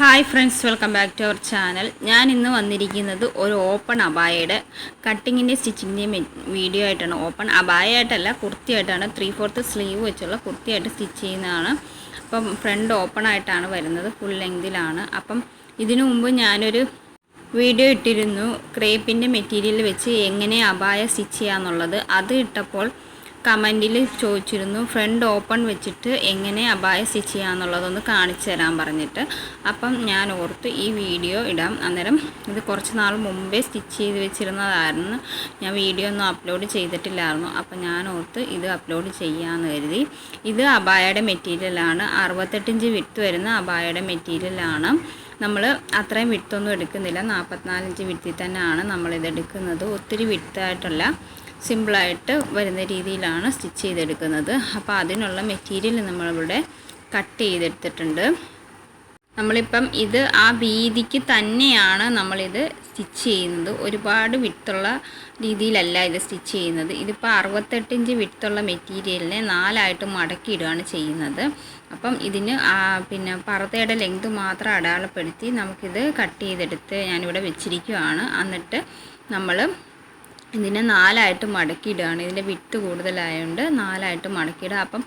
Hi friends welcome back to our channel ഞാൻ ഇന്ന് വന്നിരിക്കുന്നത് ഒരു ഓപ്പൺ അബായയുടെ കട്ടിങ്ങിന്റെ സ്റ്റിച്ചിങ്ങിന്റെയും വീഡിയോ ആയിട്ടാണ്. ഓപ്പൺ അബായയായിട്ടല്ല കുർത്തിയായിട്ടാണ്. ത്രീ ഫോർത്ത് സ്ലീവ് വെച്ചുള്ള കുർത്തിയായിട്ട് സ്റ്റിച്ച് ചെയ്യുന്നതാണ്. അപ്പം ഫ്രണ്ട് ഓപ്പൺ ആയിട്ടാണ് വരുന്നത് ഫുൾ ലെങ്തിലാണ് അപ്പം ഇതിനു മുമ്പ് ഞാനൊരു വീഡിയോ ഇട്ടിരുന്നു ക്രേപ്പിന്റെ മെറ്റീരിയൽ വെച്ച് എങ്ങനെ അബായ സ്റ്റിച്ച് ചെയ്യാന്നുള്ളത്. അത് ഇട്ടപ്പോൾ കമന്റിൽ ചോദിച്ചിരുന്നു ഫ്രണ്ട് ഓപ്പൺ വെച്ചിട്ട് എങ്ങനെ അബായ സ്റ്റിച്ച് ചെയ്യാന്നുള്ളതൊന്ന് കാണിച്ചു തരാൻ പറഞ്ഞിട്ട്. അപ്പം ഞാൻ ഓർത്ത് ഈ വീഡിയോ ഇടാം. അന്നേരം ഇത് കുറച്ച് നാൾ മുമ്പേ സ്റ്റിച്ച് ചെയ്ത് വെച്ചിരുന്നതായിരുന്നു. ഞാൻ വീഡിയോ ഒന്നും അപ്ലോഡ് ചെയ്തിട്ടില്ലായിരുന്നു. അപ്പം ഞാൻ ഓർത്ത് ഇത് അപ്ലോഡ് ചെയ്യാമെന്ന് കരുതി. ഇത് അബായയുടെ മെറ്റീരിയലാണ്. അറുപത്തെട്ടിഞ്ച് വിട്ട് വരുന്ന അബായയുടെ മെറ്റീരിയലാണ്. നമ്മൾ അത്രയും വിട്ടൊന്നും എടുക്കുന്നില്ല. നാൽപ്പത്തിനാലിഞ്ച് വിട്ടിൽ തന്നെയാണ് നമ്മളിത് എടുക്കുന്നത്. ഒത്തിരി വിട്ടായിട്ടല്ല സിമ്പിളായിട്ട് വരുന്ന രീതിയിലാണ് സ്റ്റിച്ച് ചെയ്തെടുക്കുന്നത്. അപ്പോൾ അതിനുള്ള മെറ്റീരിയൽ നമ്മളിവിടെ കട്ട് ചെയ്തെടുത്തിട്ടുണ്ട്. നമ്മളിപ്പം ഇത് ആ വീതിക്ക് തന്നെയാണ് നമ്മളിത് സ്റ്റിച്ച് ചെയ്യുന്നത്. ഒരുപാട് വിട്ടുള്ള രീതിയിലല്ല ഇത് സ്റ്റിച്ച് ചെയ്യുന്നത്. ഇതിപ്പോൾ അറുപത്തെട്ട് ഇഞ്ച് വിട്ടുള്ള മെറ്റീരിയലിനെ നാലായിട്ട് മടക്കിയിടുകയാണ് ചെയ്യുന്നത്. അപ്പം ഇതിന് പിന്നെ പർദ്ദയുടെ ലെങ്ത് മാത്രം അടയാളപ്പെടുത്തി നമുക്കിത് കട്ട് ചെയ്തെടുത്ത് ഞാനിവിടെ വെച്ചിരിക്കുകയാണ്. എന്നിട്ട് നമ്മൾ ഇതിനെ നാലായിട്ട് മടക്കിയിടുകയാണ്. ഇതിന്റെ വിട്ട് കൂടുതലായതുകൊണ്ട് നാലായിട്ട് മടക്കിയിടുക. അപ്പം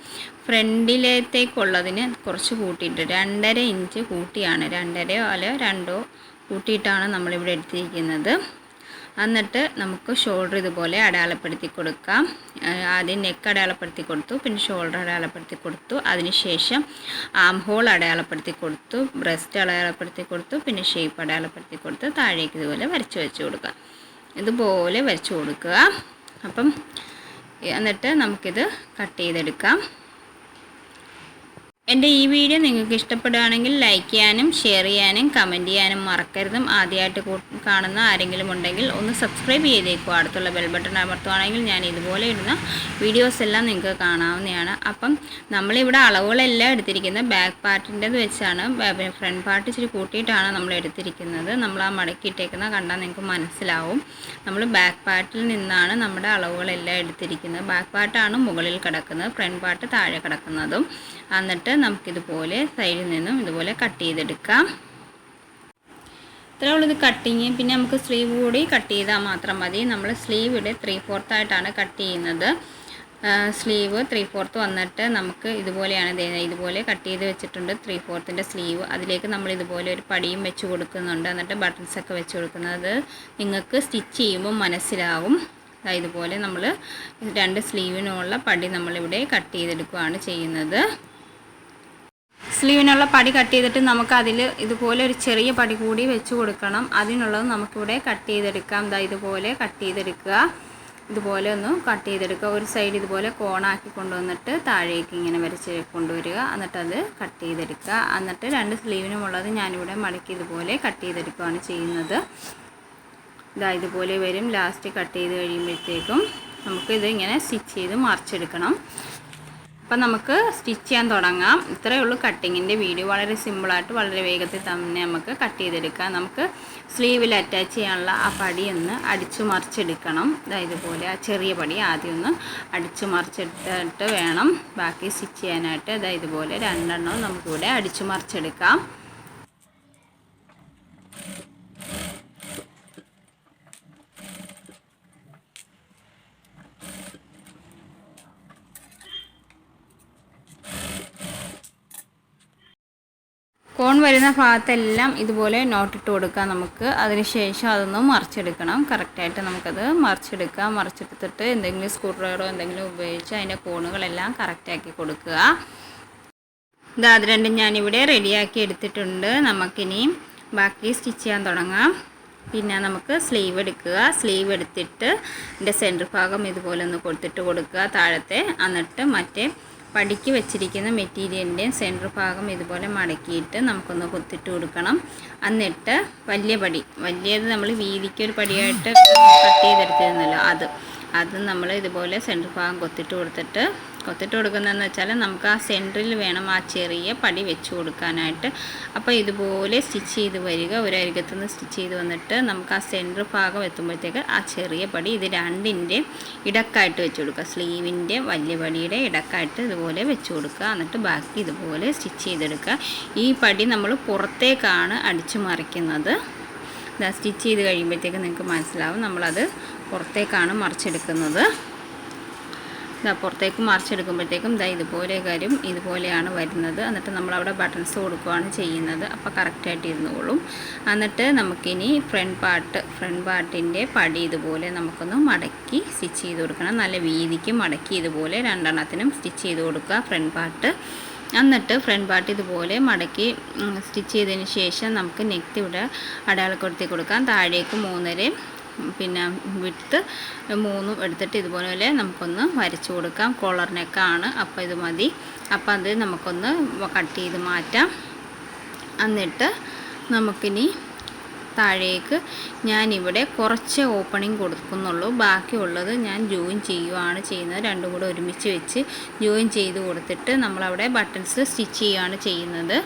ഫ്രണ്ടിലേത്തേക്കുള്ളതിന് കുറച്ച് കൂട്ടിയിട്ട് രണ്ടര ഇഞ്ച് കൂട്ടിയാണ്. രണ്ടരയോ അല്ലയോ രണ്ടോ കൂട്ടിയിട്ടാണ് നമ്മളിവിടെ എടുത്തിരിക്കുന്നത്. എന്നിട്ട് നമുക്ക് ഷോൾഡർ ഇതുപോലെ അടയാളപ്പെടുത്തി കൊടുക്കാം. ആദ്യം നെക്ക് അടയാളപ്പെടുത്തി കൊടുത്തു പിന്നെ ഷോൾഡർ അടയാളപ്പെടുത്തി കൊടുത്തു. അതിനുശേഷം ആം ഹോൾ അടയാളപ്പെടുത്തി കൊടുത്തു ബ്രസ്റ്റ് അടയാളപ്പെടുത്തി കൊടുത്തു പിന്നെ ഷേപ്പ് അടയാളപ്പെടുത്തി കൊടുത്ത്. താഴേക്ക് ഇതുപോലെ വരച്ച് വെച്ച് കൊടുക്കുക ഇതുപോലെ വരച്ച് കൊടുക്കുക. അപ്പം എന്നിട്ട് നമുക്കിത് കട്ട് ചെയ്തെടുക്കാം. എന്റെ ഈ വീഡിയോ നിങ്ങൾക്ക് ഇഷ്ടപ്പെടുകയാണെങ്കിൽ ലൈക്ക് ചെയ്യാനും ഷെയർ ചെയ്യാനും കമന്റ് ചെയ്യാനും മറക്കരുതും. ആദ്യമായിട്ട് കാണുന്ന ആരെങ്കിലും ഉണ്ടെങ്കിൽ ഒന്ന് സബ്സ്ക്രൈബ് ചെയ്തേക്കും. അടുത്തുള്ള ബെൽ ബട്ടൺ അമർത്തുവാണെങ്കിൽ ഞാൻ ഇതുപോലെ ഇടുന്ന വീഡിയോസ് എല്ലാം നിങ്ങൾക്ക് കാണാവുന്നതാണ്. അപ്പം നമ്മളിവിടെ അളവുകളെല്ലാം എടുത്തിരിക്കുന്നത് ബാക്ക് പാർട്ടിന്റെത് വെച്ചാണ് ഫ്രണ്ട് പാർട്ട് ഇച്ചിരി കൂട്ടിയിട്ടാണ് നമ്മൾ എടുത്തിരിക്കുന്നത്. നമ്മൾ ആ മടക്കിയിട്ടേക്കുന്ന കണ്ടാൽ നിങ്ങൾക്ക് മനസ്സിലാവും. നമ്മൾ ബാക്ക് പാർട്ടിൽ നിന്നാണ് നമ്മുടെ അളവുകളെല്ലാം എടുത്തിരിക്കുന്നത്. ബാക്ക് പാർട്ടാണ് മുകളിൽ കിടക്കുന്നത് ഫ്രണ്ട് പാർട്ട് താഴെ കിടക്കുന്നതും. എന്നിട്ട് നമുക്കിതുപോലെ സൈഡിൽ നിന്നും ഇതുപോലെ കട്ട് ചെയ്തെടുക്കാം. ഇത്രയുള്ള ഇത് കട്ടിങ് പിന്നെ നമുക്ക് സ്ലീവ് കൂടി കട്ട് ചെയ്താൽ മാത്രം മതി. നമ്മൾ സ്ലീവ് ഇവിടെ ത്രീ ഫോർത്തായിട്ടാണ് കട്ട് ചെയ്യുന്നത്. സ്ലീവ് ത്രീ ഫോർത്ത് വന്നിട്ട് നമുക്ക് ഇതുപോലെയാണ് ഇതുപോലെ കട്ട് ചെയ്ത് വെച്ചിട്ടുണ്ട് ത്രീ ഫോർത്തിന്റെ സ്ലീവ് അതിലേക്ക് നമ്മൾ ഇതുപോലെ ഒരു പടിയും വെച്ച് കൊടുക്കുന്നുണ്ട്. എന്നിട്ട് ബട്ടൺസ് ഒക്കെ വെച്ച് കൊടുക്കുന്നത് നിങ്ങൾക്ക് സ്റ്റിച്ച് ചെയ്യുമ്പോൾ മനസ്സിലാവും. ഇതുപോലെ നമ്മൾ രണ്ട് സ്ലീവിനുള്ള പടി നമ്മളിവിടെ കട്ട് ചെയ്തെടുക്കുകയാണ് ചെയ്യുന്നത്. സ്ലീവിനുള്ള പടി കട്ട് ചെയ്തിട്ട് നമുക്ക് അതിൽ ഇതുപോലെ ഒരു ചെറിയ പടി കൂടി വെച്ച് കൊടുക്കണം. അതിനുള്ളത് നമുക്കിവിടെ കട്ട് ചെയ്തെടുക്കാം. ഇതാ ഇതുപോലെ കട്ട് ചെയ്തെടുക്കുക. ഇതുപോലെ ഒന്ന് കട്ട് ചെയ്തെടുക്കുക. ഒരു സൈഡ് ഇതുപോലെ കോണാക്കി കൊണ്ടുവന്നിട്ട് താഴേക്ക് ഇങ്ങനെ വരച്ച് കൊണ്ടുവരിക. എന്നിട്ട് അത് കട്ട് ചെയ്തെടുക്കുക. എന്നിട്ട് രണ്ട് സ്ലീവിനുമുള്ളത് ഞാനിവിടെ മടക്കി ഇതുപോലെ കട്ട് ചെയ്തെടുക്കുകയാണ് ചെയ്യുന്നത്. ഇതാ ഇതുപോലെ വരും. ലാസ്റ്റ് കട്ട് ചെയ്ത് കഴിയുമ്പോഴത്തേക്കും നമുക്കിത് ഇങ്ങനെ സ്റ്റിച്ച് ചെയ്ത് മറിച്ചെടുക്കണം. അപ്പം നമുക്ക് സ്റ്റിച്ച് ചെയ്യാൻ തുടങ്ങാം. ഇത്രയേ ഉള്ളൂ കട്ടിങ്ങിന്റെ വീഡിയോ വളരെ സിമ്പിളായിട്ട് വളരെ വേഗത്തിൽ തന്നെ നമുക്ക് കട്ട് ചെയ്തെടുക്കാം. നമുക്ക് സ്ലീവിൽ അറ്റാച്ച് ചെയ്യാനുള്ള ആ പടി ഒന്ന് അടിച്ചു മറിച്ചെടുക്കണം. ഇതുപോലെ ആ ചെറിയ പടി ആദ്യം ഒന്ന് അടിച്ചു മറിച്ചെടുത്തിട്ട് വേണം ബാക്കി സ്റ്റിച്ച് ചെയ്യാനായിട്ട്. ഇതാ ഇതുപോലെ രണ്ടെണ്ണം നമുക്കിവിടെ അടിച്ചു മറിച്ചെടുക്കാം. കോൺ വരുന്ന ഭാഗത്തെല്ലാം ഇതുപോലെ നോട്ടിട്ട് കൊടുക്കാം നമുക്ക്. അതിനുശേഷം അതൊന്ന് മറിച്ചെടുക്കണം. കറക്റ്റായിട്ട് നമുക്കത് മറിച്ചെടുക്കാം. മറിച്ചെടുത്തിട്ട് എന്തെങ്കിലും സ്ക്രൂ ഡ്രൈവറോ എന്തെങ്കിലും ഉപയോഗിച്ച് അതിന്റെ കോണുകളെല്ലാം കറക്റ്റാക്കി കൊടുക്കുക. ഇതാ അത് രണ്ടും ഞാനിവിടെ റെഡിയാക്കി എടുത്തിട്ടുണ്ട്. നമുക്കിനി ബാക്കി സ്റ്റിച്ച് ചെയ്യാൻ തുടങ്ങാം. പിന്നെ നമുക്ക് സ്ലീവ് എടുക്കുക. സ്ലീവ് എടുത്തിട്ട് എന്റെ സെന്റർ ഭാഗം ഇതുപോലെ ഒന്ന് കൊടുത്തിട്ട് കൊടുക്കുക. താഴത്തെ എന്നിട്ട് മറ്റേ പടിക്ക് വെച്ചിരിക്കുന്ന മെറ്റീരിയലിന്റെയും സെന്റർ ഭാഗം ഇതുപോലെ മടക്കിയിട്ട് നമുക്കൊന്ന് കുത്തിട്ട് കൊടുക്കണം. എന്നിട്ട് വലിയ പടി വലിയത് നമ്മൾ വീതിക്ക് ഒരു പടിയായിട്ട് കട്ട് ചെയ്തെടുത്തിരുന്നല്ലോ അത്. അത് നമ്മൾ ഇതുപോലെ സെന്റർ ഭാഗം കൊത്തിട്ട് കൊടുത്തിട്ട് കൊത്തിട്ട് കൊടുക്കുന്നതെന്ന് വെച്ചാൽ നമുക്ക് ആ സെന്ററിൽ വേണം ആ ചെറിയ പടി വെച്ച് കൊടുക്കാനായിട്ട്. അപ്പോൾ ഇതുപോലെ സ്റ്റിച്ച് ചെയ്ത് വരിക. ഒരു അരികത്തുനിന്ന് സ്റ്റിച്ച് ചെയ്ത് വന്നിട്ട് നമുക്ക് ആ സെന്റർ ഭാഗം എത്തുമ്പോഴത്തേക്ക് ആ ചെറിയ പടി ഇത് രണ്ടിന്റെ ഇടക്കായിട്ട് വെച്ച് കൊടുക്കുക. സ്ലീവിന്റെ വലിയ പടിയുടെ ഇടക്കായിട്ട് ഇതുപോലെ വെച്ച് കൊടുക്കുക. എന്നിട്ട് ബാക്കി ഇതുപോലെ സ്റ്റിച്ച് ചെയ്തെടുക്കുക. ഈ പടി നമ്മൾ പുറത്തേക്കാണ് അടിച്ചു മറിക്കുന്നത്. സ്റ്റിച്ച് ചെയ്ത് കഴിയുമ്പോഴത്തേക്ക് നിങ്ങൾക്ക് മനസ്സിലാവും നമ്മളത് പുറത്തേക്കാണ് മറിച്ചെടുക്കുന്നത്. ഇതാ പുറത്തേക്ക് മറിച്ചെടുക്കുമ്പോഴത്തേക്കും ഇതാ ഇതുപോലെ കാര്യം ഇതുപോലെയാണ് വരുന്നത്. എന്നിട്ട് നമ്മളവിടെ ബട്ടൺസ് കൊടുക്കുകയാണ് ചെയ്യുന്നത്. അപ്പോൾ കറക്റ്റായിട്ട് ഇരുന്നോളും. എന്നിട്ട് നമുക്കിനി ഫ്രണ്ട് പാർട്ട് ഫ്രണ്ട് പാർട്ടിന്റെ പടി ഇതുപോലെ നമുക്കൊന്ന് മടക്കി സ്റ്റിച്ച് ചെയ്ത് കൊടുക്കണം. നല്ല വീതിക്ക് മടക്കി ഇതുപോലെ രണ്ടെണ്ണത്തിനും സ്റ്റിച്ച് ചെയ്ത് കൊടുക്കുക ഫ്രണ്ട് പാർട്ട് എന്നിട്ട് ഫ്രണ്ട് പാർട്ട് ഇതുപോലെ മടക്കി സ്റ്റിച്ച് ചെയ്തതിന് ശേഷം നമുക്ക് നെക്ക് ഇവിടെ അടയാളപ്പെടുത്തി കൊടുക്കാം. താഴേക്ക് മൂന്നരയും പിന്നെ വിട്ട് മൂന്നും എടുത്തിട്ട് ഇതുപോലെ നമുക്കൊന്ന് വരച്ചു കൊടുക്കാം. കോളർ ആണ് അപ്പോൾ ഇത് മതി. അപ്പോൾ അത് നമുക്കൊന്ന് കട്ട് ചെയ്ത് മാറ്റാം. എന്നിട്ട് നമുക്കിനി താഴേക്ക് ഞാനിവിടെ കുറച്ച് ഓപ്പണിങ് കൊടുക്കുന്നുള്ളൂ. ബാക്കിയുള്ളത് ഞാൻ ജോയിൻ ചെയ്യുകയാണ് ചെയ്യുന്നത്. രണ്ടും കൂടെ ഒരുമിച്ച് വെച്ച് ജോയിൻ ചെയ്ത് കൊടുത്തിട്ട് നമ്മളവിടെ ബട്ടൺസ് സ്റ്റിച്ച് ചെയ്യുകയാണ് ചെയ്യുന്നത്.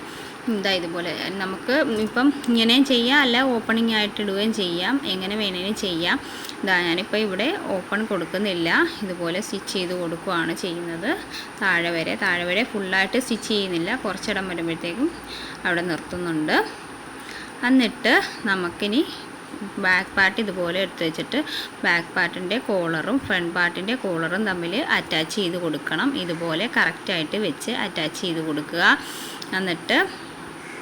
ഇതാ ഇതുപോലെ. നമുക്ക് ഇപ്പം ഇങ്ങനെയും ചെയ്യാം അല്ല ഓപ്പണിംഗ് ആയിട്ട് ഇടുകയും ചെയ്യാം. എങ്ങനെ വേണേലും ചെയ്യാം. ഇതാ ഞാനിപ്പോൾ ഇവിടെ ഓപ്പൺ കൊടുക്കുന്നില്ല. ഇതുപോലെ സ്റ്റിച്ച് ചെയ്ത് കൊടുക്കുകയാണ് ചെയ്യുന്നത്. താഴെ വരെ താഴെ വരെ ഫുള്ളായിട്ട് സ്റ്റിച്ച് ചെയ്യുന്നില്ല. കുറച്ചിടം വരുമ്പോഴത്തേക്കും അവിടെ നിർത്തുന്നുണ്ട്. എന്നിട്ട് നമുക്കിനി ബാക്ക് പാർട്ട് ഇതുപോലെ എടുത്തു വെച്ചിട്ട് ബാക്ക് പാർട്ടിന്റെ കോളറും ഫ്രണ്ട് പാർട്ടിന്റെ കോളറും തമ്മിൽ അറ്റാച്ച് ചെയ്ത് കൊടുക്കണം. ഇതുപോലെ കറക്റ്റായിട്ട് വെച്ച് അറ്റാച്ച് ചെയ്ത് കൊടുക്കുക. എന്നിട്ട്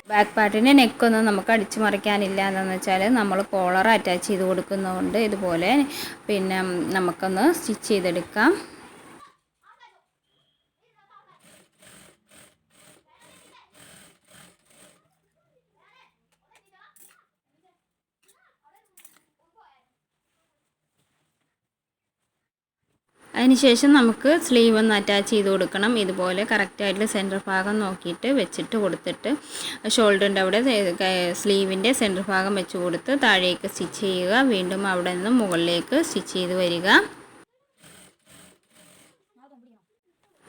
ബാക്ക് പാർട്ടിന്റെ നെക്കൊന്നും നമുക്ക് അടിച്ചു മറിക്കാനില്ല. എന്താണെന്ന് വെച്ചാൽ നമ്മൾ കോളർ അറ്റാച്ച് ചെയ്ത് കൊടുക്കുന്നതുകൊണ്ട് ഇതുപോലെ പിന്നെ നമുക്കൊന്ന് സ്റ്റിച്ച് ചെയ്തെടുക്കാം. അതിനുശേഷം നമുക്ക് സ്ലീവ് ഒന്ന് അറ്റാച്ച് ചെയ്ത് കൊടുക്കണം. ഇതുപോലെ കറക്റ്റായിട്ട് സെന്റർ ഭാഗം നോക്കിയിട്ട് വെച്ചിട്ട് കൊടുത്തിട്ട് ഷോൾഡറിന്റെ അവിടെ സ്ലീവിന്റെ സെന്റർ ഭാഗം വെച്ച് കൊടുത്ത് താഴേക്ക് സ്റ്റിച്ച് ചെയ്യുക. വീണ്ടും അവിടെ നിന്ന് മുകളിലേക്ക് സ്റ്റിച്ച് ചെയ്ത് വരിക.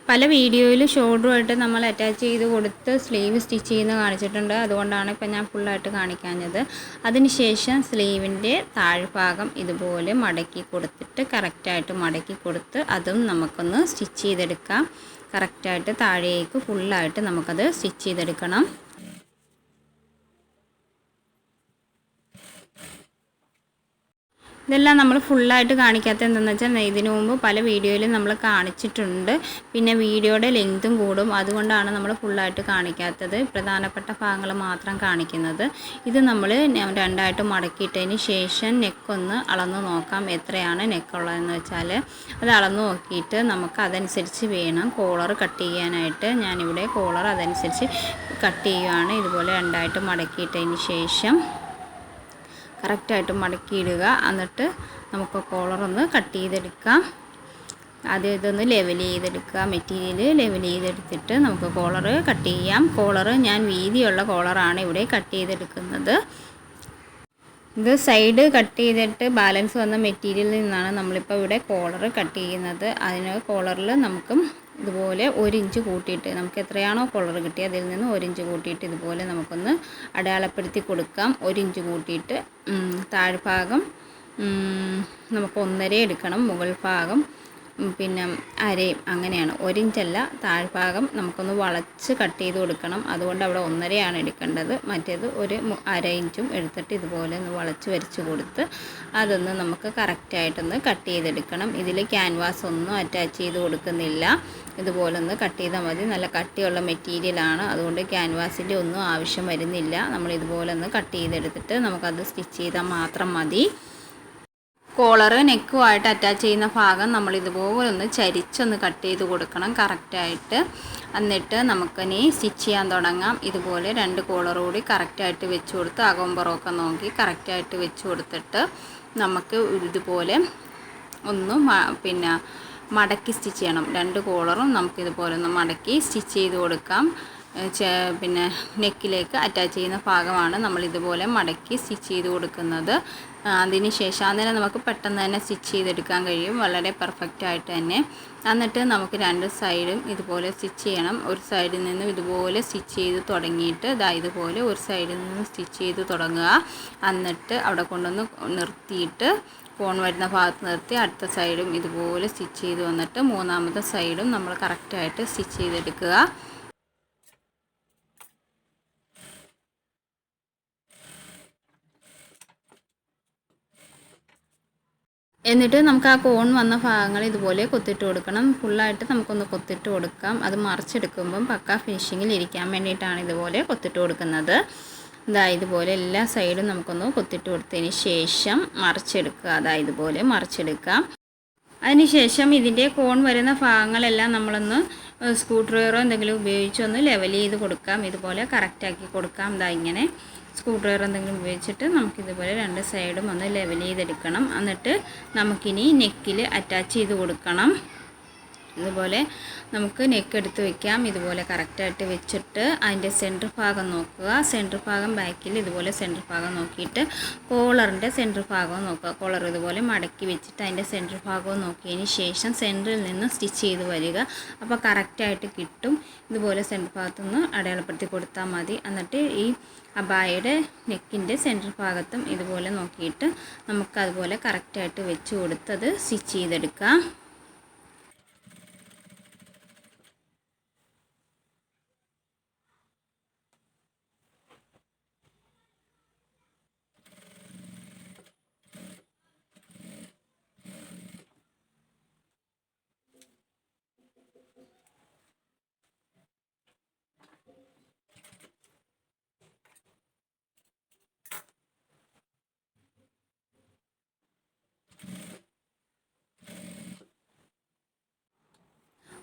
പല വീഡിയോയിൽ ഷോൾഡറുമായിട്ട് നമ്മൾ അറ്റാച്ച് ചെയ്ത് കൊടുത്ത് സ്ലീവ് സ്റ്റിച്ച് ചെയ്യുന്ന കാണിച്ചിട്ടുണ്ട്. അതുകൊണ്ടാണ് ഇപ്പം ഞാൻ ഫുള്ളായിട്ട് കാണിക്കാഞ്ഞത്. അതിനുശേഷം സ്ലീവിന്റെ താഴ്ഭാഗം ഇതുപോലെ മടക്കി കൊടുത്തിട്ട് കറക്റ്റായിട്ട് മടക്കി കൊടുത്ത് അതും നമുക്കൊന്ന് സ്റ്റിച്ച് ചെയ്തെടുക്കാം. കറക്റ്റായിട്ട് താഴേക്ക് ഫുള്ളായിട്ട് നമുക്കത് സ്റ്റിച്ച് ചെയ്തെടുക്കണം. ഇതെല്ലാം നമ്മൾ ഫുള്ളായിട്ട് കാണിക്കാത്ത എന്താണെന്ന് വെച്ചാൽ ഇതിനു മുമ്പ് പല വീഡിയോയിലും നമ്മൾ കാണിച്ചിട്ടുണ്ട്. പിന്നെ വീഡിയോയുടെ ലെങ്ത്തും കൂടും. അതുകൊണ്ടാണ് നമ്മൾ ഫുള്ളായിട്ട് കാണിക്കാത്തത്. പ്രധാനപ്പെട്ട ഭാഗങ്ങൾ മാത്രം കാണിക്കുന്നത്. ഇത് നമ്മൾ രണ്ടായിട്ട് മടക്കിയിട്ടതിന് ശേഷം നെക്കൊന്ന് അളന്ന് നോക്കാം. എത്രയാണ് നെക്കുള്ളതെന്ന് വെച്ചാൽ അത് അളന്ന് നോക്കിയിട്ട് നമുക്ക് അതനുസരിച്ച് വേണം കോളർ കട്ട് ചെയ്യാനായിട്ട്. ഞാനിവിടെ കോളർ അതനുസരിച്ച് കട്ട് ചെയ്യുകയാണ് ഇതുപോലെ രണ്ടായിട്ട് മടക്കിയിട്ടതിന് ശേഷം കറക്റ്റായിട്ട് മടക്കിയിടുക. എന്നിട്ട് നമുക്ക് കോളറൊന്ന് കട്ട് ചെയ്തെടുക്കാം. ആദ്യം ഇതൊന്ന് ലെവൽ ചെയ്തെടുക്കുക. മെറ്റീരിയൽ ലെവൽ ചെയ്തെടുത്തിട്ട് നമുക്ക് കോളർ കട്ട് ചെയ്യാം. കോളർ ഞാൻ വീതിയുള്ള കോളറാണ് ഇവിടെ കട്ട് ചെയ്തെടുക്കുന്നത്. ഇത് സൈഡ് കട്ട് ചെയ്തിട്ട് ബാലൻസ് വന്ന മെറ്റീരിയലിൽ നിന്നാണ് നമ്മളിപ്പോൾ ഇവിടെ കോളർ കട്ട് ചെയ്യുന്നത്. അതിന് കോളറിൽ നമുക്കും ഇതുപോലെ ഒരു ഇഞ്ച് കൂട്ടിയിട്ട് നമുക്ക് എത്രയാണോ കോളർ കിട്ടിയത് അതിൽ നിന്ന് ഒരു ഇഞ്ച് കൂട്ടിയിട്ട് ഇതുപോലെ നമുക്കൊന്ന് അടയാളപ്പെടുത്തി കൊടുക്കാം. ഒരു ഇഞ്ച് കൂട്ടിയിട്ട് താഴ്ഭാഗം നമുക്ക് ഒന്നര എടുക്കണം മുകൾ ഭാഗം. പിന്നെ അരയും അങ്ങനെയാണ്. ഒരിഞ്ചല്ല താഴ്ഭാഗം നമുക്കൊന്ന് വളച്ച് കട്ട് ചെയ്ത് കൊടുക്കണം. അതുകൊണ്ട് അവിടെ ഒന്നരയാണ് എടുക്കേണ്ടത്. മറ്റേത് ഒരു അര ഇഞ്ചും എടുത്തിട്ട് ഇതുപോലെ ഒന്ന് വളച്ച് വരച്ച് കൊടുത്ത് അതൊന്ന് നമുക്ക് കറക്റ്റായിട്ടൊന്ന് കട്ട് ചെയ്തെടുക്കണം. ഇതിൽ ക്യാൻവാസ് ഒന്നും അറ്റാച്ച് ചെയ്ത് കൊടുക്കുന്നില്ല. ഇതുപോലെ ഒന്ന് കട്ട് ചെയ്താൽ മതി. നല്ല കട്ടിയുള്ള മെറ്റീരിയലാണ് അതുകൊണ്ട് ക്യാൻവാസിന്റെ ഒന്നും ആവശ്യം വരുന്നില്ല. നമ്മൾ ഇതുപോലെ ഒന്ന് കട്ട് ചെയ്തെടുത്തിട്ട് നമുക്കത് സ്റ്റിച്ച് ചെയ്താൽ മാത്രം മതി. കോളർ നെക്കുമായിട്ട് അറ്റാച്ച് ചെയ്യുന്ന ഭാഗം നമ്മൾ ഇതുപോലെ ഒന്ന് ചരിച്ചൊന്ന് കട്ട് ചെയ്ത് കൊടുക്കണം കറക്റ്റായിട്ട് എന്നിട്ട് നമുക്കിനി സ്റ്റിച്ച് ചെയ്യാൻ തുടങ്ങാം. ഇതുപോലെ രണ്ട് കോളർ കൂടി കറക്റ്റായിട്ട് വെച്ച് കൊടുത്ത് അകമ്പുറമൊക്കെ നോക്കി കറക്റ്റായിട്ട് വെച്ച് കൊടുത്തിട്ട് നമുക്ക് ഇതുപോലെ ഒന്ന് പിന്നെ മടക്കി സ്റ്റിച്ച് ചെയ്യണം. രണ്ട് കോളറും നമുക്ക് ഇതുപോലെ ഒന്ന് മടക്കി സ്റ്റിച്ച് ചെയ്ത് കൊടുക്കാം. പിന്നെ നെക്കിലേക്ക് അറ്റാച്ച് ചെയ്യുന്ന ഭാഗമാണ് നമ്മൾ ഇതുപോലെ മടക്കി സ്റ്റിച്ച് ചെയ്ത് കൊടുക്കുന്നത്. അതിന് ശേഷം അതിനെ നമുക്ക് പെട്ടെന്ന് തന്നെ സ്റ്റിച്ച് ചെയ്തെടുക്കാൻ കഴിയും. വളരെ പെർഫെക്റ്റ് ആയിട്ട് തന്നെ. എന്നിട്ട് നമുക്ക് രണ്ട് സൈഡും ഇതുപോലെ സ്റ്റിച്ച് ചെയ്യണം. ഒരു സൈഡിൽ നിന്നും ഇതുപോലെ സ്റ്റിച്ച് ചെയ്ത് തുടങ്ങിയിട്ട് ഇതാ ഇതുപോലെ ഒരു സൈഡിൽ നിന്ന് സ്റ്റിച്ച് ചെയ്ത് തുടങ്ങുക. എന്നിട്ട് അവിടെ കൊണ്ടുവന്ന് നിർത്തിയിട്ട് കോൺ വരുന്ന ഭാഗത്ത് നിർത്തി അടുത്ത സൈഡും ഇതുപോലെ സ്റ്റിച്ച് ചെയ്ത് വന്നിട്ട് മൂന്നാമത്തെ സൈഡും നമ്മൾ കറക്റ്റായിട്ട് സ്റ്റിച്ച് ചെയ്തെടുക്കുക. എന്നിട്ട് നമുക്ക് ആ കോൺ വന്ന ഭാഗങ്ങൾ ഇതുപോലെ കൊത്തിട്ട് കൊടുക്കണം. ഫുള്ളായിട്ട് നമുക്കൊന്ന് കൊത്തിട്ട് കൊടുക്കാം. അത് മറിച്ചെടുക്കുമ്പം പക്ക ഫിനിഷിങ്ങിൽ ഇരിക്കാൻ വേണ്ടിയിട്ടാണ് ഇതുപോലെ കൊത്തിട്ട് കൊടുക്കുന്നത്. ഇതാ ഇതുപോലെ എല്ലാ സൈഡും നമുക്കൊന്ന് കൊത്തിട്ട് കൊടുത്തതിന് ശേഷം മറിച്ചെടുക്കുക. അതാ ഇതുപോലെ മറിച്ചെടുക്കാം. അതിനുശേഷം ഇതിന്റെ കോൺ വരുന്ന ഭാഗങ്ങളെല്ലാം നമ്മളൊന്ന് സ്ക്രൂ ഡ്രൈവറോ എന്തെങ്കിലും ഉപയോഗിച്ചൊന്ന് ലെവൽ ചെയ്ത് കൊടുക്കാം. ഇതുപോലെ കറക്റ്റാക്കി കൊടുക്കാം. ഇതാ ഇങ്ങനെ. സ്ക്രൂ ഡ്രൈവർ എന്തെങ്കിലും ഉപയോഗിച്ചിട്ട് നമുക്കിതുപോലെ രണ്ട് സൈഡും ഒന്ന് ലെവൽ ചെയ്തെടുക്കണം. എന്നിട്ട് നമുക്കിനി നെക്കിൽ അറ്റാച്ച് ചെയ്ത് കൊടുക്കണം. ഇതുപോലെ നമുക്ക് നെക്ക് എടുത്ത് വയ്ക്കാം ഇതുപോലെ കറക്റ്റായിട്ട് വെച്ചിട്ട് അതിന്റെ സെന്റർ ഭാഗം നോക്കുക. സെന്റർ ഭാഗം ബാക്കിൽ ഇതുപോലെ സെന്റർ ഭാഗം നോക്കിയിട്ട് കോളറിന്റെ സെന്റർ ഭാഗവും നോക്കുക. കോളർ ഇതുപോലെ മടക്കി വെച്ചിട്ട് അതിന്റെ സെന്റർ ഭാഗവും നോക്കിയതിന് ശേഷം സെന്ററിൽ നിന്ന് സ്റ്റിച്ച് ചെയ്ത് വരിക. അപ്പോൾ കറക്റ്റായിട്ട് കിട്ടും. ഇതുപോലെ സെന്റർ ഭാഗത്തുനിന്ന് അടയാളപ്പെടുത്തി കൊടുത്താൽ മതി. എന്നിട്ട് ഈ അബായയുടെ നെക്കിന്റെ സെന്റർ ഭാഗത്തും ഇതുപോലെ നോക്കിയിട്ട് നമുക്കതുപോലെ കറക്റ്റായിട്ട് വെച്ച് കൊടുത്തത് സ്റ്റിച്ച് ചെയ്തെടുക്കാം.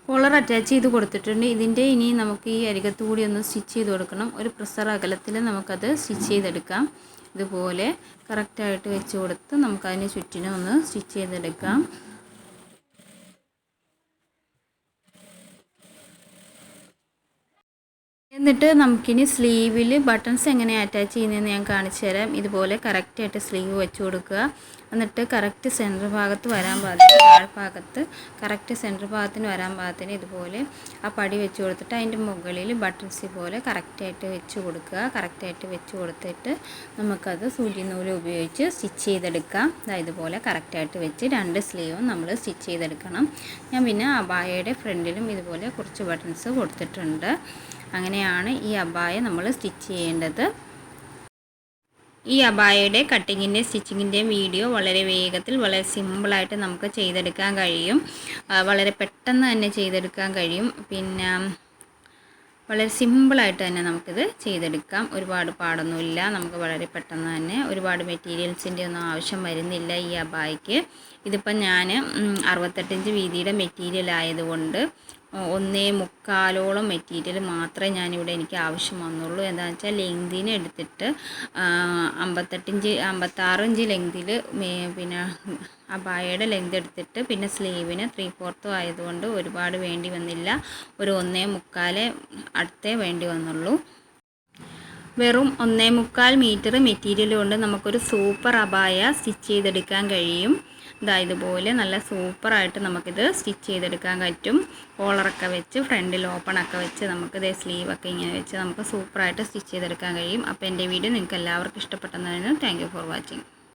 കോളർ അറ്റാച്ച് ചെയ്ത് കൊടുത്തിട്ടുണ്ട്. ഇതിന്റെ ഇനി നമുക്ക് ഈ അരികത്ത് കൂടി ഒന്ന് സ്റ്റിച്ച് ചെയ്ത് കൊടുക്കണം. ഒരു പ്രസർ അകലത്തിൽ നമുക്കത് സ്റ്റിച്ച് ചെയ്തെടുക്കാം. ഇതുപോലെ കറക്റ്റായിട്ട് വെച്ച് കൊടുത്ത് നമുക്കതിന് ചുറ്റിനും ഒന്ന് സ്റ്റിച്ച് ചെയ്തെടുക്കാം. എന്നിട്ട് നമുക്കിനി സ്ലീവിൽ ബട്ടൺസ് എങ്ങനെ അറ്റാച്ച് ചെയ്യുന്നതെന്ന് ഞാൻ കാണിച്ചു തരാം. ഇതുപോലെ കറക്റ്റായിട്ട് സ്ലീവ് വെച്ച് കൊടുക്കുക. എന്നിട്ട് കറക്റ്റ് സെന്റർ ഭാഗത്ത് വരാൻ പാകത്തിന് താഴ്ഭാഗത്ത് കറക്റ്റ് സെന്റർ ഭാഗത്തിന് വരാൻ പാകത്തിന് ഇതുപോലെ ആ പടി വെച്ച് കൊടുത്തിട്ട് അതിന്റെ മുകളിൽ ബട്ടൺസ് പോലെ കറക്റ്റായിട്ട് വെച്ച് കൊടുക്കുക. കറക്റ്റായിട്ട് വെച്ച് കൊടുത്തിട്ട് നമുക്കത് സൂചി നൂൽ ഉപയോഗിച്ച് സ്റ്റിച്ച് ചെയ്തെടുക്കാം. ഇതുപോലെ കറക്റ്റായിട്ട് വെച്ച് രണ്ട് സ്ലീവും നമ്മൾ സ്റ്റിച്ച് ചെയ്തെടുക്കണം. ഞാൻ പിന്നെ അബായയുടെ ഫ്രണ്ടിലും ഇതുപോലെ കുറച്ച് ബട്ടൺസ് കൊടുത്തിട്ടുണ്ട്. അങ്ങനെയാണ് ഈ അബായ നമ്മൾ സ്റ്റിച്ച് ചെയ്യേണ്ടത്. ഈ അബായയുടെ കട്ടിങ്ങിന്റെ സ്റ്റിച്ചിങ്ങിന്റെയും വീഡിയോ വളരെ വേഗത്തിൽ വളരെ സിമ്പിളായിട്ട് നമുക്ക് ചെയ്തെടുക്കാൻ കഴിയും. വളരെ പെട്ടെന്ന് തന്നെ ചെയ്തെടുക്കാൻ കഴിയും. പിന്നെ വളരെ സിമ്പിളായിട്ട് തന്നെ നമുക്കിത് ചെയ്തെടുക്കാം. ഒരുപാട് പാടൊന്നുമില്ല. നമുക്ക് വളരെ പെട്ടെന്ന് തന്നെ ഒരുപാട് മെറ്റീരിയൽസിന്റെ ഒന്നും ആവശ്യം വരുന്നില്ല ഈ അബായയ്ക്ക്. ഇതിപ്പം ഞാൻ അറുപത്തെട്ടിഞ്ച് വീതിയുടെ മെറ്റീരിയൽ ആയതുകൊണ്ട് ഒന്നേ മുക്കാലോളം മെറ്റീരിയൽ മാത്രമേ ഞാനിവിടെ എനിക്ക് ആവശ്യം വന്നുള്ളൂ. എന്താണെന്ന് വെച്ചാൽ ലെങ്തിന് എടുത്തിട്ട് അമ്പത്തെട്ടിഞ്ച് അമ്പത്താറ് ഇഞ്ച് ലെങ്തിൽ പിന്നെ അബായയുടെ ലെങ്ത് എടുത്തിട്ട് പിന്നെ സ്ലീവിന് ത്രീ ഫോർത്തും ആയതുകൊണ്ട് ഒരുപാട് വേണ്ടി വന്നില്ല. ഒരു ഒന്നേ മുക്കാലേ അടുത്തേ വേണ്ടി വന്നുള്ളൂ. വെറും ഒന്നേ മുക്കാൽ മീറ്റർ മെറ്റീരിയൽ കൊണ്ട് നമുക്കൊരു സൂപ്പർ അബായ സ്റ്റിച്ച് ചെയ്തെടുക്കാൻ കഴിയും. ഇതാ ഇതുപോലെ നല്ല സൂപ്പറായിട്ട് നമുക്കിത് സ്റ്റിച്ച് ചെയ്തെടുക്കാൻ പറ്റും. കോളറൊക്കെ വെച്ച് ഫ്രണ്ടിൽ ഓപ്പണൊക്കെ വെച്ച് നമുക്ക് ഇതേ സ്ലീവൊക്കെ ഇങ്ങനെ വെച്ച് നമുക്ക് സൂപ്പറായിട്ട് സ്റ്റിച്ച് ചെയ്തെടുക്കാൻ കഴിയും. അപ്പോൾ എന്റെ വീഡിയോ നിങ്ങൾക്ക് എല്ലാവർക്കും ഇഷ്ടപ്പെട്ടെന്നു താങ്ക് ഫോർ വാച്ചിങ്.